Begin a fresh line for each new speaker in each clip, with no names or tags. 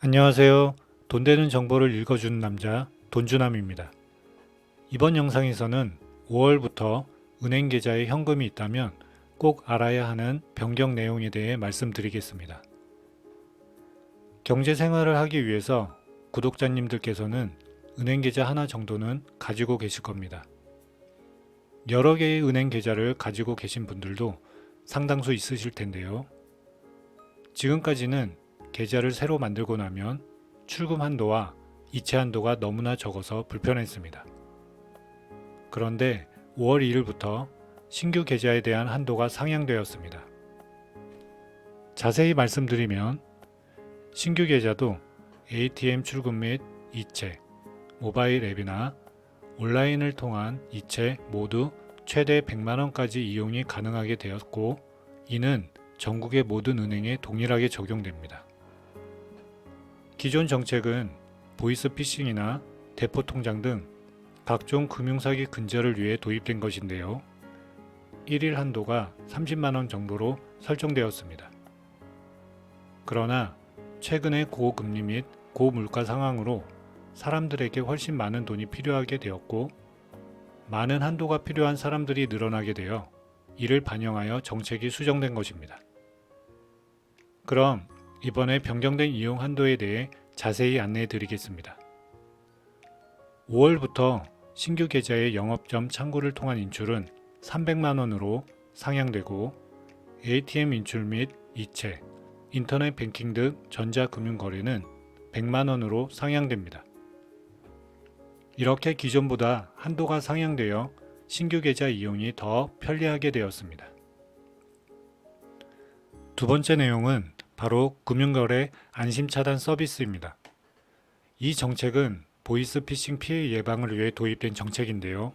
안녕하세요. 돈 되는 정보를 읽어주는 남자 돈주남입니다. 이번 영상에서는 5월부터 은행 계좌에 현금이 있다면 꼭 알아야 하는 변경 내용에 대해 말씀드리겠습니다. 경제 생활을 하기 위해서 구독자님들께서는 은행 계좌 하나 정도는 가지고 계실 겁니다. 여러 개의 은행 계좌를 가지고 계신 분들도 상당수 있으실 텐데요. 지금까지는 계좌를 새로 만들고 나면 출금 한도와 이체 한도가 너무나 적어서 불편했습니다. 그런데 5월 2일부터 신규 계좌에 대한 한도가 상향되었습니다. 자세히 말씀드리면 신규 계좌도 ATM 출금 및 이체, 모바일 앱이나 온라인을 통한 이체 모두 최대 100만원까지 이용이 가능하게 되었고 이는 전국의 모든 은행에 동일하게 적용됩니다. 기존 정책은 보이스피싱이나 대포통장 등 각종 금융사기 근절을 위해 도입된 것인데요. 1일 한도가 30만원 정도로 설정되었습니다. 그러나 최근의 고금리 및 고물가 상황으로 사람들에게 훨씬 많은 돈이 필요하게 되었고 많은 한도가 필요한 사람들이 늘어나게 되어 이를 반영하여 정책이 수정된 것입니다. 그럼 이번에 변경된 이용 한도에 대해 자세히 안내해 드리겠습니다. 5월부터 신규 계좌의 영업점 창구를 통한 인출은 300만 원으로 상향되고 ATM 인출 및 이체, 인터넷 뱅킹 등 전자금융 거래는 100만 원으로 상향됩니다. 이렇게 기존보다 한도가 상향되어 신규 계좌 이용이 더 편리하게 되었습니다. 두 번째 내용은 바로 금융거래 안심차단 서비스입니다. 이 정책은 보이스피싱 피해 예방을 위해 도입된 정책인데요.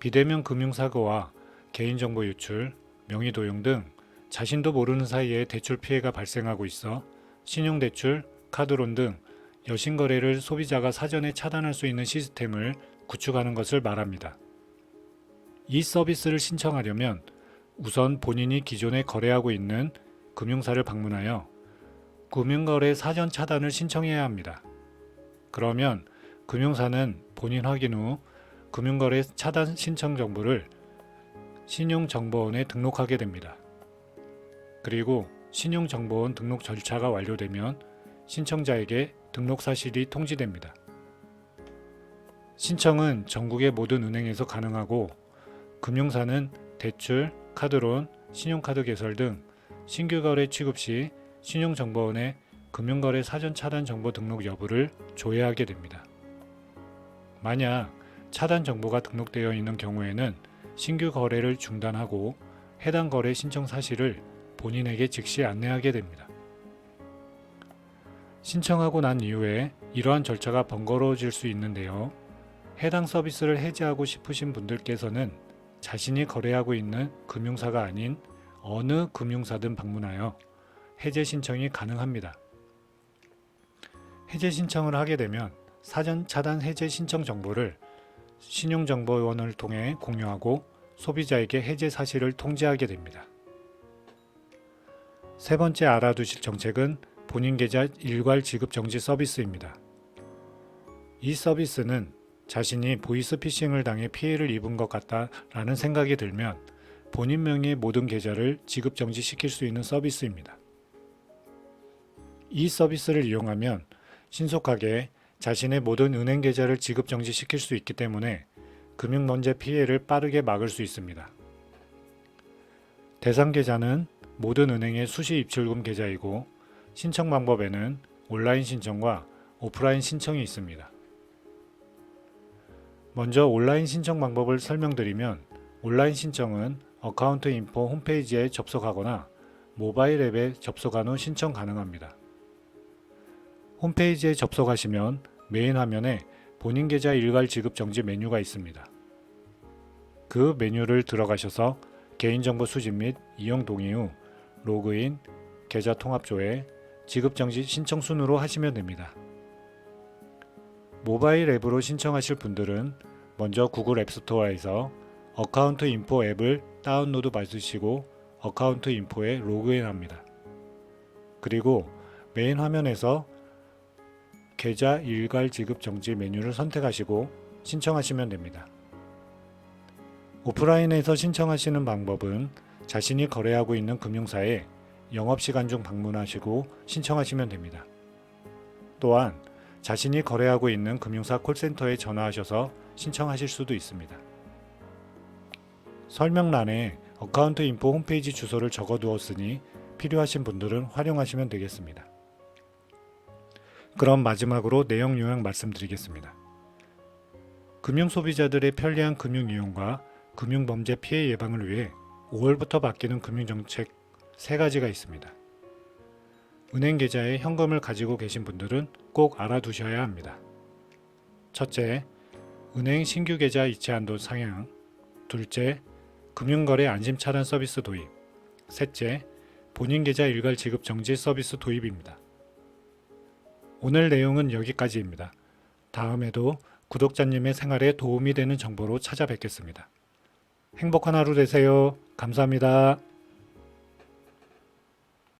비대면 금융사고와 개인정보 유출, 명의 도용 등 자신도 모르는 사이에 대출 피해가 발생하고 있어 신용대출, 카드론 등 여신거래를 소비자가 사전에 차단할 수 있는 시스템을 구축하는 것을 말합니다. 이 서비스를 신청하려면 우선 본인이 기존에 거래하고 있는 금융사를 방문하여 금융거래 사전 차단을 신청해야 합니다. 그러면 금융사는 본인 확인 후 금융거래 차단 신청 정보를 신용정보원에 등록하게 됩니다. 그리고 신용정보원 등록 절차가 완료되면 신청자에게 등록 사실이 통지됩니다. 신청은 전국의 모든 은행에서 가능하고 금융사는 대출, 카드론, 신용카드 개설 등 신규 거래 취급 시 신용정보원에 금융거래 사전 차단 정보 등록 여부를 조회하게 됩니다. 만약 차단 정보가 등록되어 있는 경우에는 신규 거래를 중단하고 해당 거래 신청 사실을 본인에게 즉시 안내하게 됩니다. 신청하고 난 이후에 이러한 절차가 번거로워질 수 있는데요. 해당 서비스를 해지하고 싶으신 분들께서는 자신이 거래하고 있는 금융사가 아닌 어느 금융사든 방문하여 해제 신청이 가능합니다. 해제 신청을 하게 되면 사전 차단 해제 신청 정보를 신용정보원을 통해 공유하고 소비자에게 해제 사실을 통지하게 됩니다. 세 번째 알아두실 정책은 본인 계좌 일괄 지급 정지 서비스입니다. 이 서비스는 자신이 보이스피싱을 당해 피해를 입은 것 같다라는 생각이 들면 본인 명의의 모든 계좌를 지급 정지시킬 수 있는 서비스입니다. 이 서비스를 이용하면 신속하게 자신의 모든 은행 계좌를 지급 정지시킬 수 있기 때문에 금융 문제 피해를 빠르게 막을 수 있습니다. 대상 계좌는 모든 은행의 수시 입출금 계좌이고 신청 방법에는 온라인 신청과 오프라인 신청이 있습니다. 먼저 온라인 신청 방법을 설명드리면 온라인 신청은 어카운트 인포 홈페이지에 접속하거나 모바일 앱에 접속한 후 신청 가능합니다. 홈페이지에 접속하시면 메인 화면에 본인 계좌 일괄 지급 정지 메뉴가 있습니다. 그 메뉴를 들어가셔서 개인정보 수집 및 이용 동의 후 로그인, 계좌 통합 조회, 지급 정지 신청 순으로 하시면 됩니다. 모바일 앱으로 신청하실 분들은 먼저 구글 앱스토어에서 어카운트 인포 앱을 다운로드 받으시고 어카운트 인포에 로그인합니다. 그리고 메인 화면에서 계좌 일괄 지급 정지 메뉴를 선택하시고 신청하시면 됩니다. 오프라인에서 신청하시는 방법은 자신이 거래하고 있는 금융사에 영업시간 중 방문하시고 신청하시면 됩니다. 또한 자신이 거래하고 있는 금융사 콜센터에 전화하셔서 신청하실 수도 있습니다. 설명란에 어카운트 인포 홈페이지 주소를 적어 두었으니 필요하신 분들은 활용하시면 되겠습니다. 그럼 마지막으로 내용 요약 말씀드리겠습니다. 금융 소비자들의 편리한 금융 이용과 금융 범죄 피해 예방을 위해 5월부터 바뀌는 금융 정책 세 가지가 있습니다. 은행 계좌에 현금을 가지고 계신 분들은 꼭 알아두셔야 합니다. 첫째, 은행 신규 계좌 이체 한도 상향. 둘째, 금융거래 안심 차단 서비스 도입. 셋째, 본인 계좌 일괄 지급 정지 서비스 도입입니다. 오늘 내용은 여기까지입니다. 다음에도 구독자님의 생활에 도움이 되는 정보로 찾아뵙겠습니다. 행복한 하루 되세요. 감사합니다.